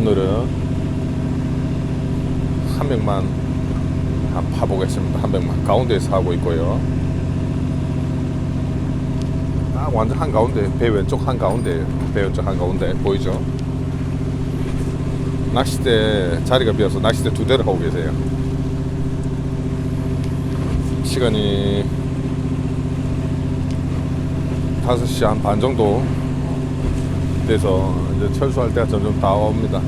오늘은 한 명만 한 파보겠습니다. 한 명만 가운데에서 하고 있고요. 딱 완전 한 가운데 배 왼쪽 한 가운데 배 왼쪽 한 가운데 보이죠? 낚싯대 자리가 비어서 낚싯대 두 대를 하고 계세요. 시간이 5시 한 반 정도 돼서 이제 철수할 때가 점점 다가옵니다.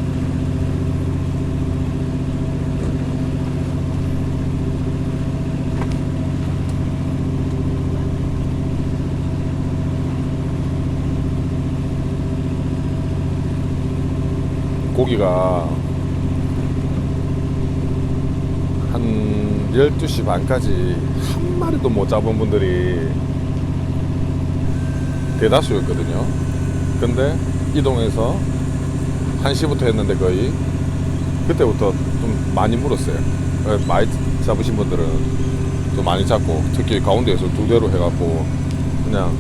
고기가 한 12시 반까지 한 마리도 못 잡은 분들이 대다수였거든요. 근데 이동해서 1시부터 했는데 거의 그때부터 좀 많이 물었어요. 예, 많이 잡으신 분들은 좀 많이 잡고 특히 가운데에서 두 대로 해갖고 그냥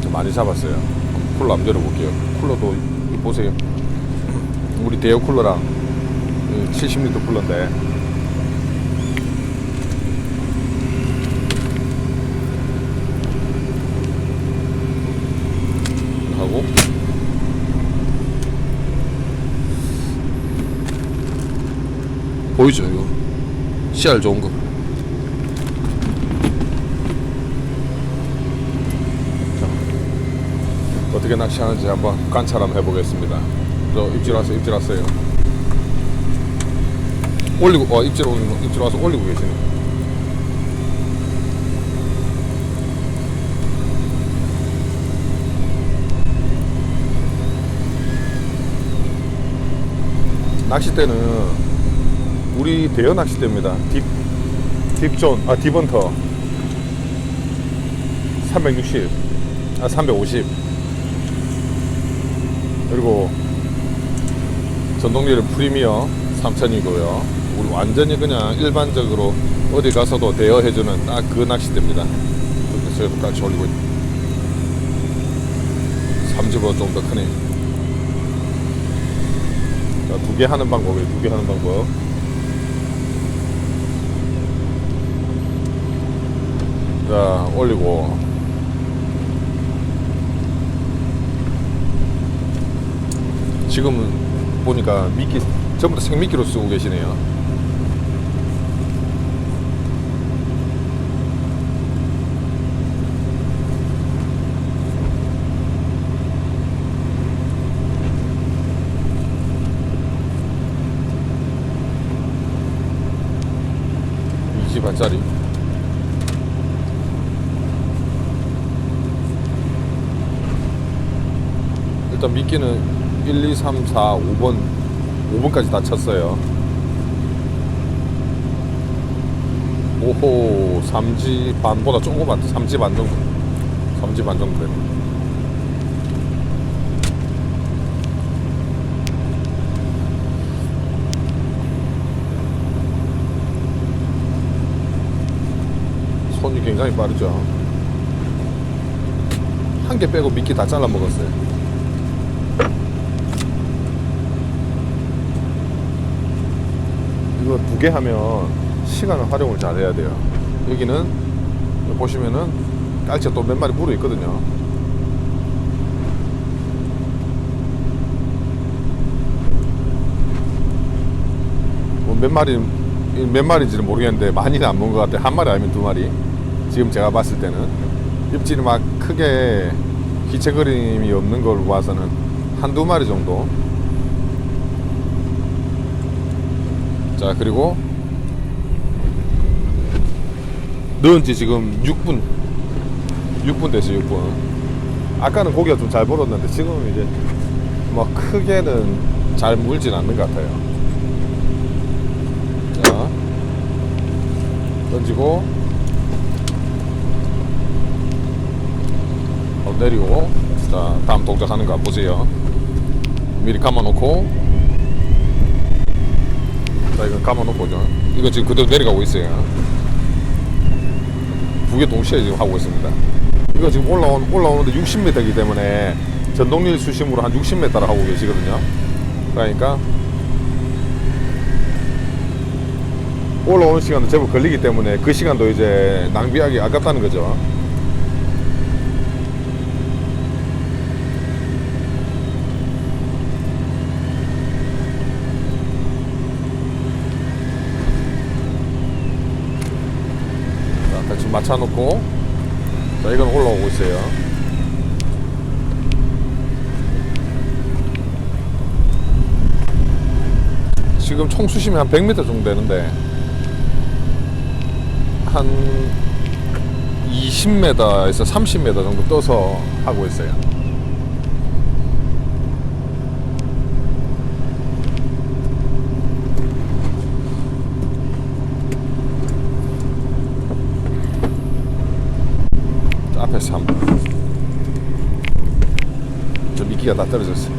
좀 많이 잡았어요. 쿨러 한번 열어볼게요. 쿨러도 이 보세요. 우리 대여 쿨러랑 70리터 쿨러인데 하고 보이죠 이거? CR 좋은 거. 자, 어떻게 낚시하는지 한번 관찰 한번 해보겠습니다. 저 입질 와서 입질 왔어요. 올리고 어 입질 오는 거, 입질 와서 올리고 계시네 낚싯대는 우리 대여 낚싯대입니다. 딥 딥존 아 딥언터 360, 아 350. 그리고 전동리를 프리미어 3000이고요. 우리 완전히 그냥 일반적으로 어디 가서도 대여해주는 딱 그 낚싯대입니다. 그래서 같이 올리고 있 3집어 좀더 크네. 자, 두개 하는 방법이에요. 두 개 하는 방법. 자, 올리고. 지금은 보니까 미끼, 전부 다 생미끼로 쓰고 계시네요. 이십 반짜리. 일단 미끼는 1, 2, 3, 4, 5번, 5번까지 다 쳤어요. 오호, 3지 반보다 조금 안, 3지 반 정도. 3지 반 정도. 손이 굉장히 빠르죠. 한 개 빼고 미끼 다 잘라 먹었어요. 이거 두 개 하면 시간을 활용을 잘 해야 돼요. 여기는 보시면은 깔치가 또 몇 마리 물어 있거든요. 뭐몇 마리 몇 마리인지는 모르겠는데 많이는 안 먹은 것 같아요. 한 마리 아니면 두 마리. 지금 제가 봤을 때는 입질이 막 크게 기체 그림이 없는 걸 봐서는 한두 마리 정도. 자 그리고 넣은 지 지금 6분. 6분 됐어요 6분. 아까는 고기가 좀 잘 벌었는데 지금은 이제 뭐 크게는 잘 물진 않는 것 같아요. 자 던지고 어, 내리고. 자 다음 동작 하는 거 보세요. 미리 감아놓고. 자 이거 감아놓고죠 이거 지금 그대로 내려가고 있어요. 두 개 동시에 지금 하고 있습니다. 이거 지금 올라온, 올라오는데 60m이기 때문에 전동릴 수심으로 한 60m를 하고 계시거든요. 그러니까 올라오는 시간도 제법 걸리기 때문에 그 시간도 이제 낭비하기 아깝다는 거죠. 맞춰놓고 자, 이건 올라오고 있어요. 지금 총 수심이 한 100m 정도 되는데 한 20m에서 30m 정도 떠서 하고 있어요. 저 앞에서 한번 저 미끼가 다 떨어졌어요.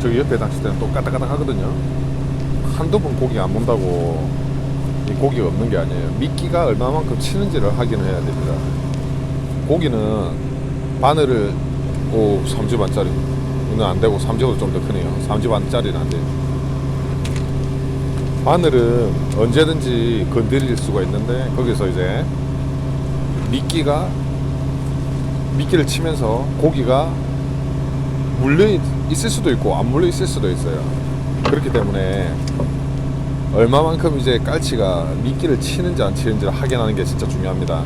저기 옆에 낚싯대는 또 까딱까딱 하거든요. 한두 번 고기 안 본다고 이 고기가 없는 게 아니에요. 미끼가 얼마만큼 치는지를 확인을 해야 됩니다. 고기는 바늘을 오 3지 반짜리 이는 안 되고 3지보다 좀 더 크네요. 3지 반짜리는 안 돼요. 바늘은 언제든지 건드릴 수가 있는데 거기서 이제 미끼가 미끼를 치면서 고기가 물려 있- 있을 수도 있고 안 물려 있을 수도 있어요. 그렇기 때문에 얼마만큼 이제 깔치가 미끼를 치는지 안 치는지를 확인하는 게 진짜 중요합니다.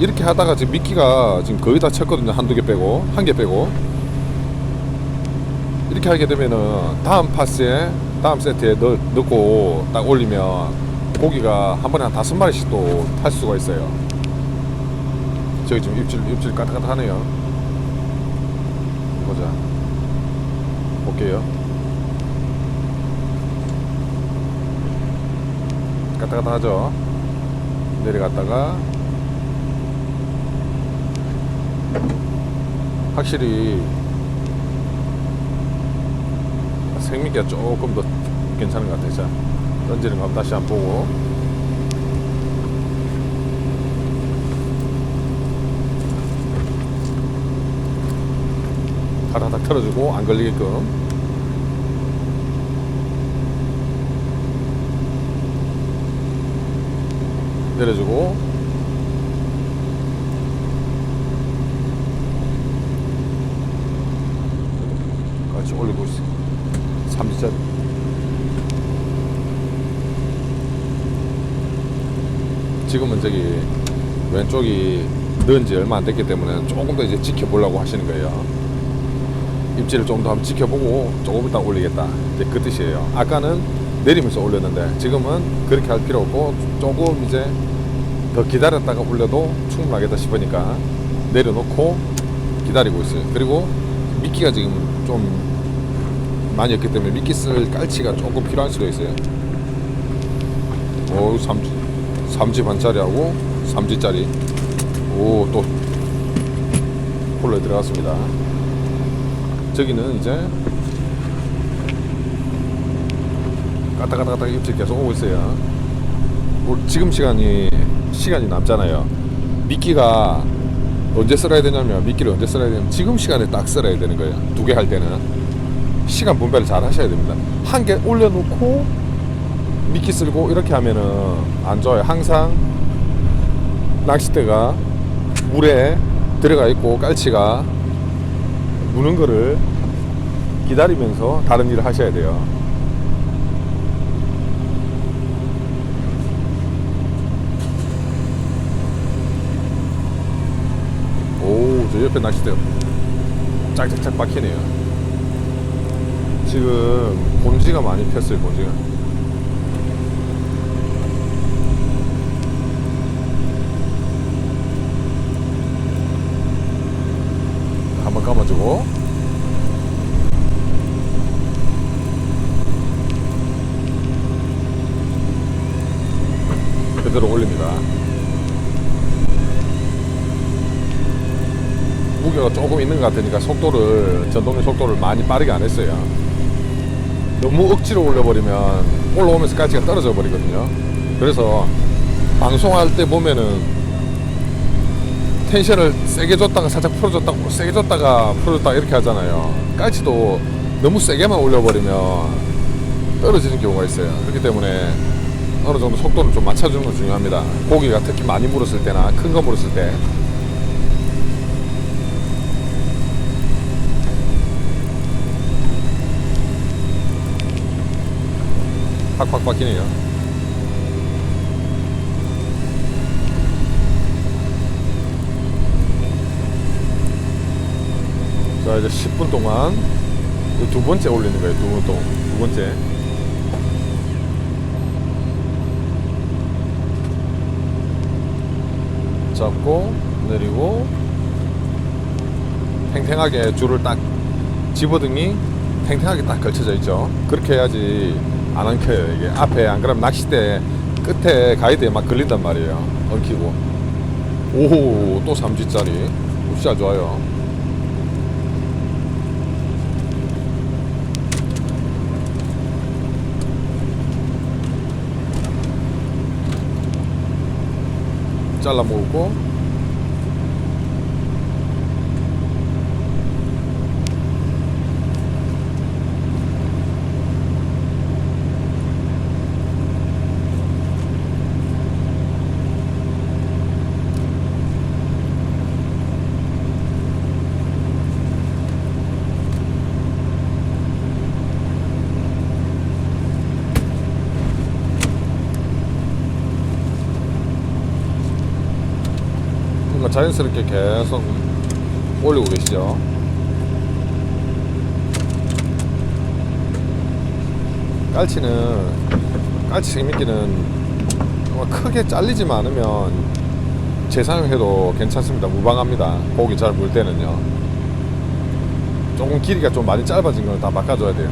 이렇게 하다가 지금 미끼가 지금 거의 다 쳤거든요. 한두 개 빼고 한 개 빼고 이렇게 하게 되면은 다음 파스에 다음 세트에 넣, 넣고 딱 올리면 고기가 한 번에 한 다섯 마리씩 또 탈 수가 있어요. 저기 지금 입질 입질 까딱까딱하네요. 보자. 볼게요. 까딱까딱하죠. 내려갔다가 확실히 생미기가 조금 더 괜찮은 것 같아요. 자, 던지는 거 다시 한번 보고. 가다닥 틀어주고 안 걸리게끔. 내려주고 같이 올리고 있어. 3점. 지금은 저기 왼쪽이 넣은 지 얼마 안 됐기 때문에 조금 더 이제 지켜보려고 하시는 거예요. 입질을 조금 더 한번 지켜보고 조금 이따 올리겠다. 이제 그 뜻이에요. 아까는 내리면서 올렸는데 지금은 그렇게 할 필요 없고 조금 이제 더 기다렸다가 올려도 충분하겠다 싶으니까 내려놓고 기다리고 있어요. 그리고 미끼가 지금 좀 많이 없기 때문에 미끼 쓸 깔치가 조금 필요할 수도 있어요. 오, 3지, 3지 반짜리하고 3지짜리. 오, 또 홀로 들어갔습니다. 저기는 이제 까딱까딱 입질 계속 오고 있어요. 뭐 지금 시간이 시간이 남잖아요. 미끼가 언제 쓸어야 되냐면 미끼를 언제 쓸어야 되냐면 지금 시간에 딱 쓸어야 되는 거예요. 두 개 할 때는 시간 분배를 잘 하셔야 됩니다. 한 개 올려놓고 미끼 쓸고 이렇게 하면은 안 좋아요. 항상 낚싯대가 물에 들어가 있고 깔치가 무는 거를 기다리면서 다른 일을 하셔야 돼요. 오, 저 옆에 낚싯대 짝짝짝 박히네요. 지금 곤지가 많이 폈어요, 곤지가. 한번 감아주고 그대로 올립니다. 있는 것 같으니까 속도를 전동의 속도를 많이 빠르게 안 했어요. 너무 억지로 올려버리면 올라오면서 깔치가 떨어져 버리거든요. 그래서 방송할 때 보면은 텐션을 세게 줬다가 살짝 풀어줬다가 세게 줬다가 풀어줬다가 이렇게 하잖아요. 깔치도 너무 세게만 올려버리면 떨어지는 경우가 있어요. 그렇기 때문에 어느 정도 속도를 좀 맞춰주는 건 중요합니다. 고기가 특히 많이 물었을 때나 큰 거 물었을 때. 팍팍 바뀌네요. 자 이제 10분 동안 이두 번째 올리는 거예요. 두번 동안 두 번째. 잡고 내리고 팽팽하게 줄을 딱 집어등이 팽팽하게 딱 걸쳐져 있죠. 그렇게 해야지 안 엉켜요. 이게 앞에 안 그러면 낚싯대 끝에 가이드에 막 걸린단 말이에요. 엉키고. 오호 또 3G짜리. 진짜 좋아요. 잘라 먹고 자연스럽게 계속 올리고 계시죠. 깔치는 깔치 생미끼는 뭐 크게 잘리지만 않으면 재사용해도 괜찮습니다. 무방합니다. 고기 잘 물 때는요. 조금 길이가 좀 많이 짧아진 건다 바꿔줘야 돼요.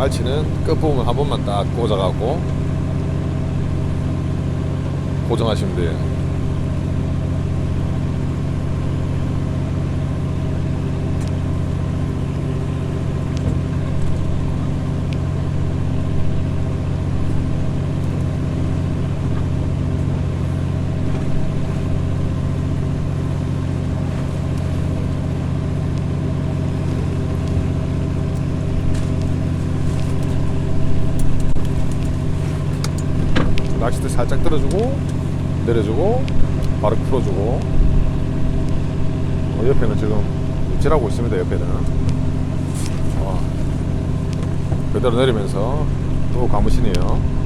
깔치는 끝부분 한 번만 딱 꽂아갖고 고정하시면 돼요. 낚싯대 살짝 들어주고 내려주고 바로 풀어주고. 어, 옆에는 지금 입질하고 있습니다 옆에는. 어, 그대로 내리면서 또 감으시네요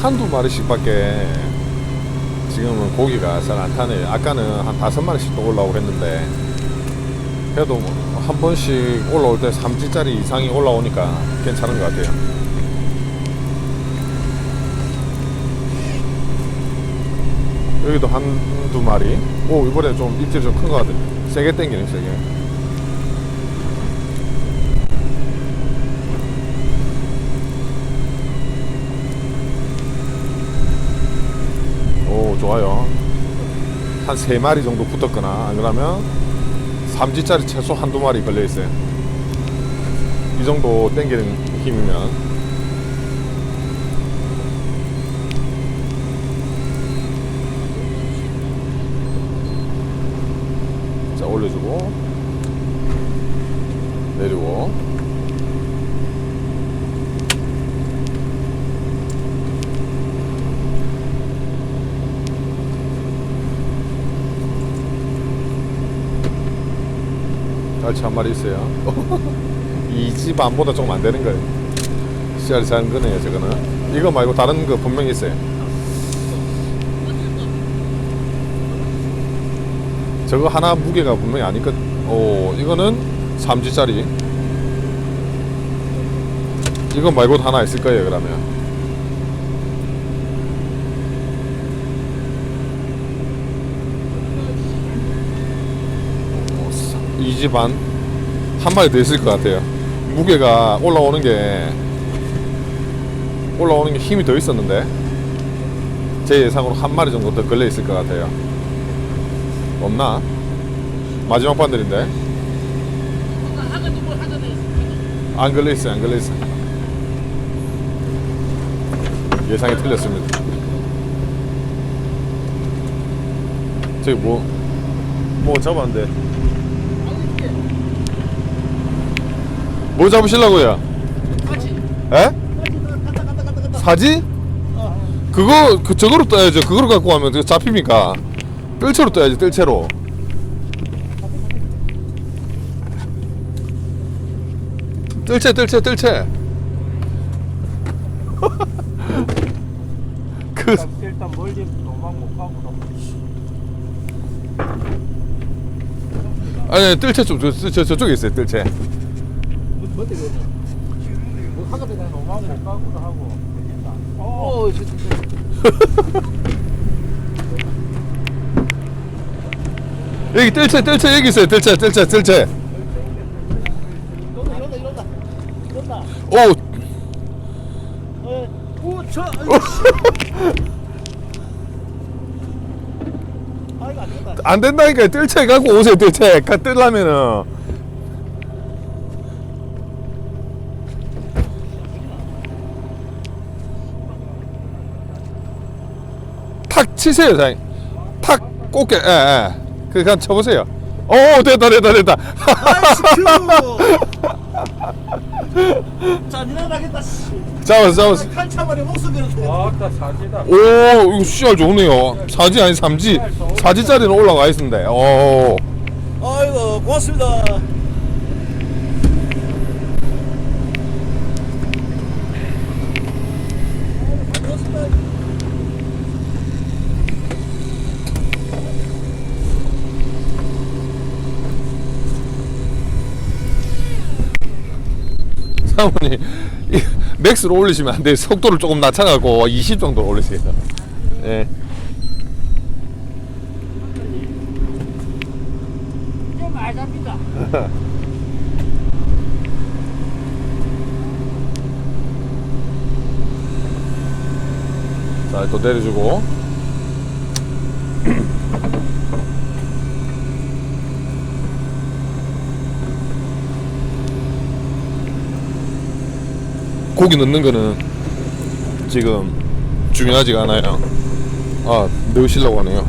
한두 마리씩밖에 지금은 고기가 잘 안 타네요. 아까는 한 다섯 마리씩 또 올라오고 했는데 그래도 뭐한 번씩 올라올 때 3G짜리 이상이 올라오니까 괜찮은 것 같아요. 여기도 한두 마리. 오, 이번에 좀 입질이 좀 큰 것 같아요. 세게 땡기네, 세게. 오 좋아요. 한 세 마리 정도 붙었거나 안 그러면 3G짜리 최소 한두 마리 걸려 있어요. 이 정도 땡기는 힘이면. 자 올려주고. 내리고 깔치 한 마리 있어요. 이집 안보다 조금 안 되는 거예요. 씨알이 작은 거네요, 저거는. 이거 말고 다른 거 분명히 있어요. 저거 하나 무게가 분명히 아니거든. 오, 이거는 3G짜리. 이거 말고도 하나 있을 거예요 그러면 이집안한 마리 더 있을 것 같아요. 무게가 올라오는 게 올라오는 게 힘이 더 있었는데 제 예상으로 한 마리 정도 더 걸려 있을 것 같아요. 없나? 마지막 반들인데? 안 걸려 있어요 안 걸려 있어 예상이 틀렸습니다. 저기 뭐 뭐 잡았는데 뭐 잡으시려고요? 에? 사지? 그거 그 저거로 떠야죠 그거로 갖고 가면 잡힙니까? 뜰채로 떠야지 뜰채로 뜰채 뜰채 뜰채 그 일단 멀리 도망 못 가고 아니 뜰채 좀 저, 저, 저쪽에 있어요 뜰채 뭐 어떻게 그러냐 뭐 하거든 그냥 도망 못 가고도 하고. 되겠다 어 저, 저, 저. 여기 뜰채 뜰채 여기 있어요. 뜰채 뜰채 뜰채. 이런다 이런다 이런다. 이런다. 오. 어, 오저 아 이거 안 된다. 안 된다니까 뜰채 갖고 오세요 뜰채. 가 뜰라면은 탁 치세요 사장님. 탁 꽂게 예예. 그 그냥 쳐보세요. 오 됐다 됐다 됐다. 잔인하다겠다 씨. 잡았어 잡았어. 한참만에 목숨이라도 아까 사지다. 오 이거 씨알 좋네요. 사지 아니 삼지? 사지짜리는 올라가 있는데 오. 아이고 고맙습니다 사모님 이 맥스로 올리시면 안 돼요 속도를 조금 낮춰갖고 20 정도 올리세요 예. 좀 자, 또 내려주고. 고기 넣는 거는 지금 중요하지가 않아요. 아, 넣으시려고 하네요.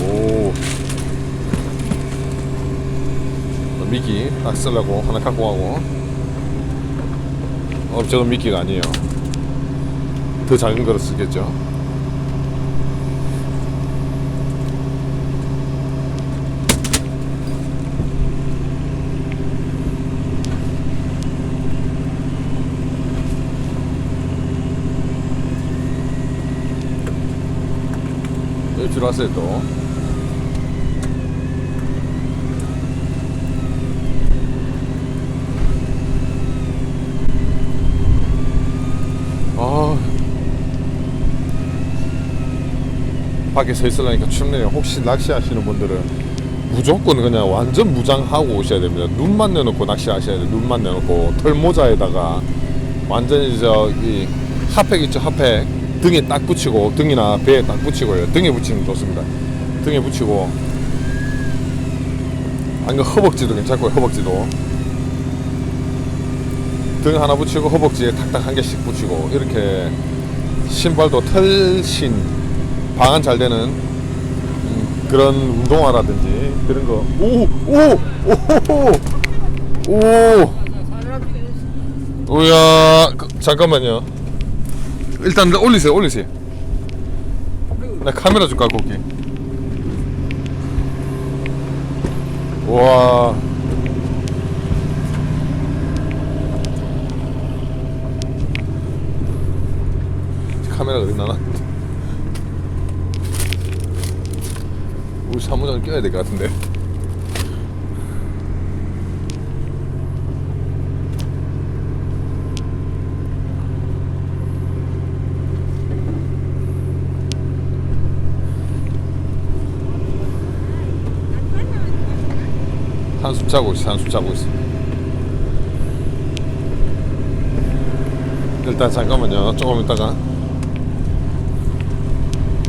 오. 미끼 딱 쓰려고 하나 갖고 가고 어 저건 미끼가 아니에요 더 작은 거를 쓰겠죠 들어왔어요 또. 아. 밖에 서 있으려니까 춥네요 혹시 낚시하시는 분들은 무조건 그냥 완전 무장하고 오셔야 됩니다. 눈만 내놓고 낚시하셔야 돼요. 눈만 내놓고 털모자에다가 완전히 저이 핫팩 있죠 핫팩 등에 딱 붙이고 등이나 배에 딱 붙이고요. 등에 붙이면 좋습니다. 등에 붙이고. 아니면 허벅지도 괜찮고요 허벅지도. 등 하나 붙이고 허벅지에 탁탁 한 개씩 붙이고 이렇게 신발도 털신 방안 잘 되는 음, 그런 운동화라든지 그런 거. 오, 오, 오, 오, 오야, 그, 잠깐만요. 일단 올리세요, 올리세요. 나 카메라 좀 갖고 올게. 와. 카메라가 어디 나나? 우리 사무장 껴야 될 것 같은데. 자고 있어, 한숨 자고 있어. 일단 잠깐만요. 조금 있다가